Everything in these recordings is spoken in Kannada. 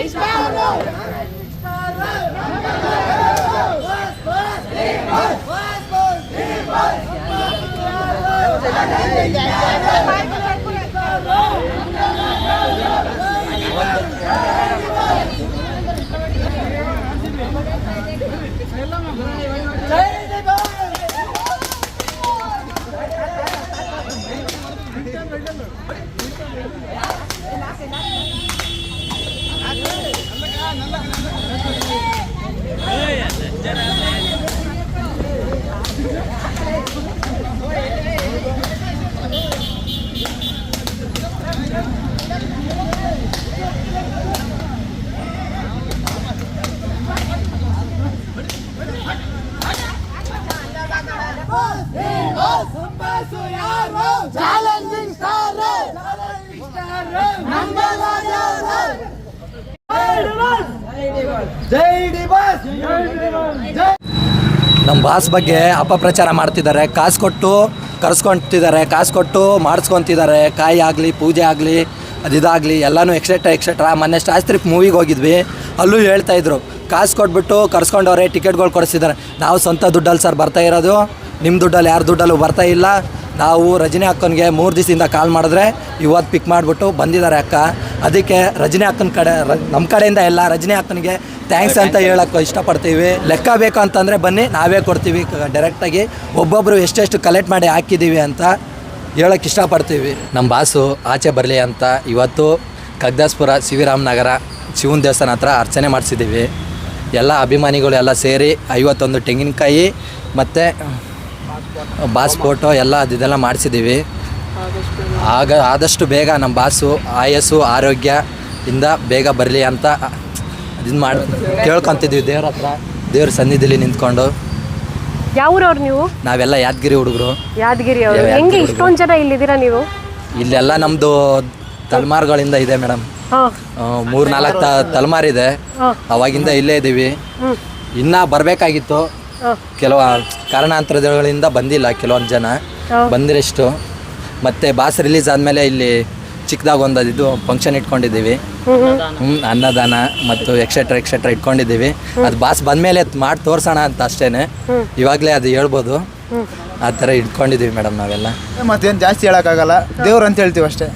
Três Vamos, vamos, vamos! ನಮ್ಮ ಬಾಸ್ ಬಗ್ಗೆ ಅಪಪ್ರಚಾರ ಮಾಡ್ತಿದ್ದಾರೆ. ಕಾಸು ಕೊಟ್ಟು ಕರ್ಸ್ಕೊತಿದ್ದಾರೆ ಕಾಸು ಕೊಟ್ಟು ಮಾಡಿಸ್ಕೊತಿದ್ದಾರೆ, ಕಾಯಿ ಆಗಲಿ, ಪೂಜೆ ಆಗಲಿ ಅದಿದಾಗಲಿ ಎಲ್ಲನೂ ಎಕ್ಸೆಟ್ರಾ ಎಕ್ಸೆಟ್ರಾ ಮೊನ್ನೆ ಶಾಸ್ತ್ರಿ ಮೂವಿಗೆ ಹೋಗಿದ್ವಿ, ಅಲ್ಲೂ ಹೇಳ್ತಾ ಇದ್ರು, ಕಾಸು ಕೊಟ್ಬಿಟ್ಟು ಕರ್ಸ್ಕೊಂಡವ್ರೆ ಟಿಕೆಟ್ಗಳು ಕೊಡಿಸಿದ್ದಾರೆ. ನಾವು ಸ್ವಂತ ದುಡ್ಡಲ್ಲಿ ಸರ್ ಬರ್ತಾ ಇರೋದು ನಿಮ್ಮ ದುಡ್ಡಲ್ಲಿ ಯಾರ ದುಡ್ಡಲ್ಲೂ ಬರ್ತಾ ಇಲ್ಲ. ನಾವು ರಜನಿ ಅಕ್ಕನಿಗೆ ಮೂರು ದಿವಸದಿಂದ ಕಾಲ್ ಮಾಡಿದ್ರೆ ಇವತ್ತು ಪಿಕ್ ಮಾಡಿಬಿಟ್ಟು ಬಂದಿದ್ದಾರೆ ಅಕ್ಕ. ಅದಕ್ಕೆ ರಜನಿ ಅಕ್ಕನ ಕಡೆ ನಮ್ಮ ಕಡೆಯಿಂದ ಎಲ್ಲ ರಜನಿ ಅಕ್ಕನಿಗೆ ಥ್ಯಾಂಕ್ಸ್ ಅಂತ ಹೇಳಕ್ಕೆ ಇಷ್ಟಪಡ್ತೀವಿ. ಲೆಕ್ಕ ಬೇಕು ಅಂತಂದರೆ ಬನ್ನಿ ನಾವೇ ಕೊಡ್ತೀವಿ. ಡೈರೆಕ್ಟಾಗಿ ಒಬ್ಬೊಬ್ಬರು ಎಷ್ಟೆಷ್ಟು ಕಲೆಕ್ಟ್ ಮಾಡಿ ಹಾಕಿದ್ದೀವಿ ಅಂತ ಹೇಳಕ್ಕೆ ಇಷ್ಟಪಡ್ತೀವಿ. ನಮ್ಮ ಬಾಸು ಆಚೆ ಬರಲಿ ಅಂತ ಇವತ್ತು ಕಗ್ದಾಸ್ಪುರ ನಗರ ಶಿವನ ದೇವಸ್ಥಾನ ಹತ್ರ ಅರ್ಚನೆ ಮಾಡಿಸಿದ್ದೀವಿ ಎಲ್ಲ ಅಭಿಮಾನಿಗಳು ಎಲ್ಲ ಸೇರಿ ಐವತ್ತೊಂದು ತೆಂಗಿನಕಾಯಿ ಮತ್ತು ಬಾಸ್ ಫೋಟೋ ಎಲ್ಲ ಇದೆಲ್ಲ ಮಾಡಿಸಿದ್ದೀವಿ. ಆಗ ಆದಷ್ಟು ಬೇಗ ನಮ್ಮ ಬಾಸು ಆಯಸ್ಸು ಆರೋಗ್ಯ ಇಂದ ಬೇಗ ಬರಲಿ ಅಂತ ಇದನ್ನ ಮಾಡಿ ಕೇಳ್ಕೊತಿದ್ವಿ ದೇವ್ರ ಹತ್ರ. ದೇವ್ರ ಸನ್ನಿಧಿಲಿ ನಿಂತ್ಕೊಂಡು. ಯಾವ್ರವ್ರು ನೀವು? ನಾವೆಲ್ಲ ಯಾದಗಿರಿ ಹುಡುಗರು. ಯಾದಗಿರಿ ಅವರು. ಹೆಂಗೆ ಇಷ್ಟೊಂದು ಜನ ಇಲ್ಲಿದ್ದೀರಾ ನೀವು? ಇಲ್ಲೆಲ್ಲ ನಮ್ಮದು ತಲೆಮಾರುಗಳಿಂದ ಇದೆ ಮೇಡಮ್. ಮೂರು ನಾಲ್ಕು ತಲೆಮಾರಿದೆ ಅವಾಗಿಂದ ಇಲ್ಲೇ ಇದ್ದೀವಿ ಇನ್ನೂ ಬರಬೇಕಾಗಿತ್ತು. ಕೆಲವು ಕಾರಣಾಂತರಗಳಿಂದ ಬಂದಿಲ್ಲ ಕೆಲವೊಂದು ಜನ. ಬಂದಿರಷ್ಟು. ಮತ್ತೆ ಬಾಸ್ ರಿಲೀಸ್ ಆದಮೇಲೆ ಇಲ್ಲಿ ಚಿಕ್ಕದಾಗ ಒಂದು ಇದು ಫಂಕ್ಷನ್ ಇಟ್ಕೊಂಡಿದ್ದೀವಿ ಹ್ಞೂ ಅನ್ನದಾನ ಮತ್ತು ಎಕ್ಸೆಟ್ರಾ ಎಕ್ಸೆಟ್ರಾ ಇಟ್ಕೊಂಡಿದ್ದೀವಿ. ಅದು ಬಾಸ್ ಬಂದಮೇಲೆ ಮಾಡಿ ತೋರ್ಸೋಣ ಅಂತ ಅಷ್ಟೇನೆ. ಇವಾಗಲೇ ಅದು ಹೇಳ್ಬೋದು. ಆ ಥರ ಇಟ್ಕೊಂಡಿದ್ದೀವಿ ಮೇಡಮ್ ನಾವೆಲ್ಲ. ಮತ್ತೇನು ಜಾಸ್ತಿ ಹೇಳೋಕ್ಕಾಗಲ್ಲ. ದೇವ್ರು ಅಂತ ಹೇಳ್ತೀವಿ ಅಷ್ಟೇ.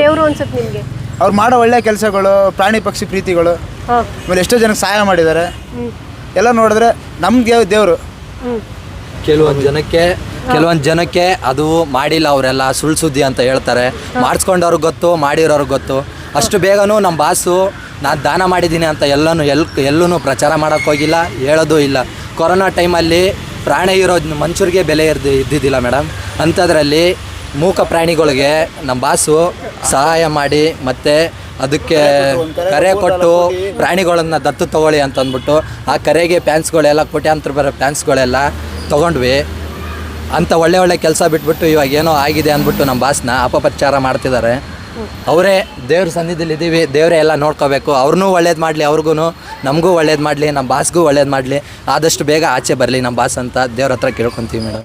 ದೇವರು ಅನ್ಸುತ್ತೆ ನಿಮಗೆ? ಅವ್ರು ಮಾಡೋ ಒಳ್ಳೆ ಕೆಲಸಗಳು ಪ್ರಾಣಿ ಪಕ್ಷಿ ಪ್ರೀತಿಗಳು. ಆಮೇಲೆ ಎಷ್ಟೋ ಜನಕ್ಕೆ ಸಹಾಯ ಮಾಡಿದ್ದಾರೆ. ಎಲ್ಲ ನೋಡಿದ್ರೆ ನಮ್ಗೆ ದೇವರು? ಹ್ಞೂ ಕೆಲವೊಂದು ಜನಕ್ಕೆ ಕೆಲವೊಂದು ಜನಕ್ಕೆ ಅದು ಮಾಡಿಲ್ಲ ಅವರೆಲ್ಲ ಸುಳ್ಳು ಸುದ್ದಿ ಅಂತ ಹೇಳ್ತಾರೆ. ಮಾಡಿಸ್ಕೊಂಡವ್ರಿಗೆ ಗೊತ್ತು ಮಾಡಿರೋರ್ಗೆ ಗೊತ್ತು. ಅಷ್ಟು ಬೇಗನೂ ನಮ್ಮ ಬಾಸು ನಾನು ದಾನ ಮಾಡಿದ್ದೀನಿ ಅಂತ ಎಲ್ಲನೂ ಎಲ್ ಎಲ್ಲೂ ಪ್ರಚಾರ ಮಾಡೋಕ್ಕೋಗಿಲ್ಲ ಹೇಳೋದು ಇಲ್ಲ. ಕೊರೋನಾ ಟೈಮಲ್ಲಿ ಪ್ರಾಣಿ ಇರೋ ಮನುಷ್ಯರಿಗೆ ಬೆಲೆ ಇರ್ದು ಇದ್ದಿದ್ದಿಲ್ಲ ಮೇಡಮ್. ಅಂಥದ್ರಲ್ಲಿ ಮೂಕ ಪ್ರಾಣಿಗಳಿಗೆ ನಮ್ಮ ಬಾಸು ಸಹಾಯ ಮಾಡಿ ಮತ್ತು ಅದಕ್ಕೆ ಕರೆ ಕೊಟ್ಟು ಪ್ರಾಣಿಗಳನ್ನ ದತ್ತು ತಗೊಳ್ಳಿ ಅಂತ ಅಂದ್ಬಿಟ್ಟು, ಆ ಕರೆಗೆ ಪ್ಯಾನ್ಸ್ಗಳೆಲ್ಲ ಕೋಟ್ಯಾಂತರ ಬರೋ ಪ್ಯಾನ್ಸ್ಗಳೆಲ್ಲ ತಗೊಂಡ್ವಿ. ಅಂತ ಒಳ್ಳೆ ಒಳ್ಳೆ ಕೆಲಸ ಬಿಟ್ಬಿಟ್ಟು ಇವಾಗ ಏನೋ ಆಗಿದೆ ಅಂದ್ಬಿಟ್ಟು ನಮ್ಮ ಬಾಸ್ನ ಅಪಪ್ರಚಾರ ಮಾಡ್ತಿದ್ದಾರೆ. ಅವರೇ ದೇವ್ರ ಸನ್ನಿಧಿಲಿ ಇದ್ದೀವಿ ದೇವರೇ ಎಲ್ಲ ನೋಡ್ಕೋಬೇಕು. ಅವ್ರನ್ನೂ ಒಳ್ಳೇದು ಮಾಡಲಿ ಅವ್ರಿಗೂ ನಮಗೂ ಒಳ್ಳೇದು ಮಾಡಲಿ, ನಮ್ಮ ಬಾಸ್ಗೂ ಒಳ್ಳೇದು ಮಾಡಲಿ. ಆದಷ್ಟು ಬೇಗ ಆಚೆ ಬರಲಿ ನಮ್ಮ ಬಾಸ್ ಅಂತ ದೇವ್ರ ಹತ್ರ ಕೇಳ್ಕೊತೀವಿ ಮೇಡಮ್.